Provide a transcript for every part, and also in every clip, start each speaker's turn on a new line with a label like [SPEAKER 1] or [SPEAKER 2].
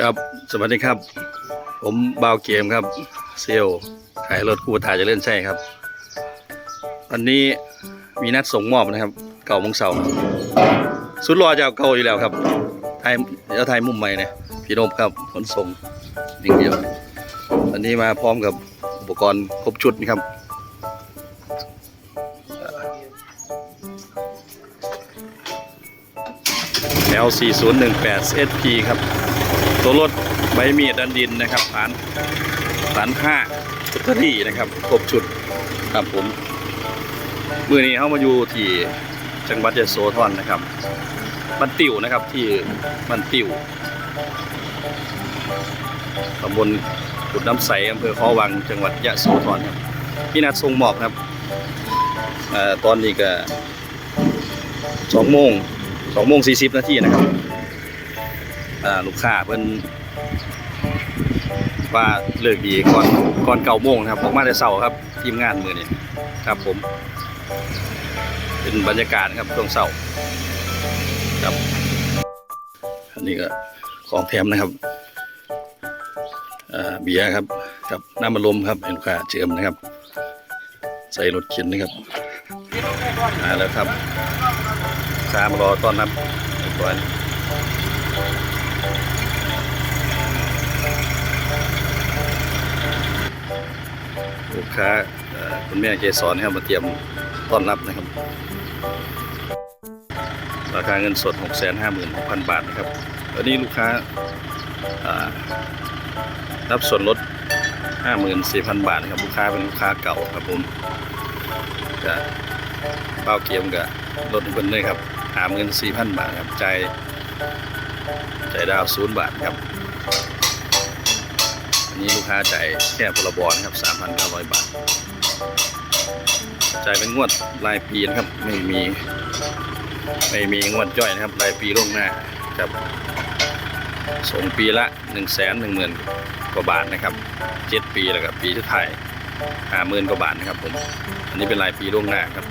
[SPEAKER 1] ครับสวัสดีครับ ผมบ่าวเกมครับ เซลขายรถคู่ถ่าจะเล่นใช่ครับ วันนี้มีนัดส่งมอบนะครับ เก่ามงเสาร์สุดรอจะเอาเก่าอยู่แล้วครับไทยแล้วไทยมุมใหม่เนี่ยพี่นพครับขนส่งหนึ่งเดียววันนี้มาพร้อมกับอุปกรณ์ครบชุดนะครับแ L 4 0 1 8 SP ครับ ตัวรถใบมีดดันดินนะครับฐานฐานห้าฟุตรี่นะครับครบชุดครับผมมือนี้เข้ามาอยู่ที่จังหวัดยะโสธรนะครับบ้านติ่วนะครับที่บ้านติ่วตำบลกุดน้ำใสอำเภอข้อวัง จังหวัดยะโสธรครับพี่นัดทรงหมอบครับอตอนนี้ก็สองโมงสองโมงสี่สิบนาทีนะครับ ลูกค้าเพิ่นว่าเลิกดีก่อนก่อนเก้าโมงนะครับออกมาแต่เช้าครับทีมงานมือนี้ครับผม เป็นบรรยากาศครับช่วงเช้าครับอันนี้ก็ของแถมนะครับเบียร์ครับกับน้ำมันลมครับให้ลูกค้าเจิมนะครับ ใส่รถเข็นนะครับมาแล้วครับลูกค้ามารอต้อนรับเรียบร้อย ลูกค้าคุณแม่เกสรนะครับมาเตรียมต้อนรับนะครับ ราคาเงินสด 656,000 บาทนะครับวันนี้ลูกค้ารับส่วนลด 54,000 บาทนะครับ ลูกค้าเป็นลูกค้าเก่าครับผมจะเป้าเกียมกับลดเพิ่นเลยครับหามเงิน4,000 บาทครับใจ่ายจ่ายดาวศูนย์บาทครับ นี้ลูกค้าจ่ายแค่พลบอนะครับ 3,900 บาท จ่ายเป็นงวดรายปีนะครับ ไม่มี ไม่มีงวดย่อยนะครับ รายปีล่วงหน้าครับ ส่งปีละ 1 1 0 0 0 0 กว่าบาทนะครับ 7 ปีแล้วก็ปีที่ถ่ายหาหมื่นกว่าบาทนะครับผม อันนี้เป็นรายปีล่วงหน้าครับ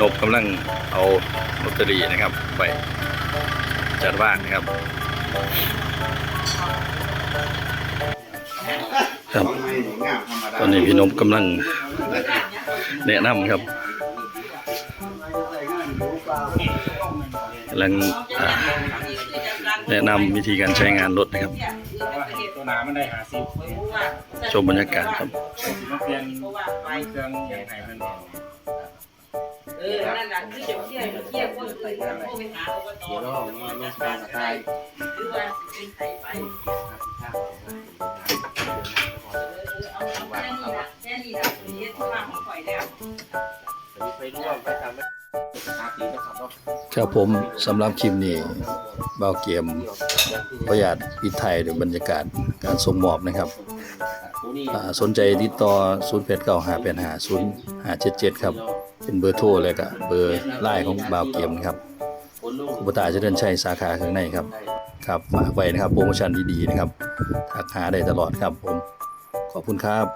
[SPEAKER 1] นบกำลังเอาลอตเตอรี่นะครับไป จัดว่างนะครับ ครับ ตอนนี้พี่นพกำลังแนะนำครับกำลังอ่าแนะนำวิธีการใช้งานรถนะครับ
[SPEAKER 2] ตัวหนามันได้หาสิบ
[SPEAKER 1] ชมบรรยากาศครับ
[SPEAKER 2] องใหญ่ไหนมัน
[SPEAKER 3] เออนั่นแหละที่จะเที่ยวเที่ยวคนอื่นโทรไปหาอบต
[SPEAKER 2] เดี๋ยวเราลงการสไตล์
[SPEAKER 3] หรือว่าเป็นใครไปเอาแค่นี้ละแค่นี้ละเรียนที่มาของข่อยแล้ว
[SPEAKER 2] ไปร่วมไปทำหาตีนะครับ
[SPEAKER 1] ผมสำหรับคลิปนี้เบาเกียมประหยัดปิดไทยด้วยบรรยากาศการส่งมอบนะครับ
[SPEAKER 2] ตัวนี้
[SPEAKER 1] อ่าสนใจติดต่อ0 8 9 5 8 5 0 5 7 7ครับ เป็นเบอร์โทรเลยก็เบอร์ไลน์ของบ่าวเกียมครับคุปตาเจะเดินชัยสาขาข้างในครับครับฝากไว้นะครับโปรโมชั่นดีๆนะครับทักหาได้ตลอดครับผมขอบคุณครับ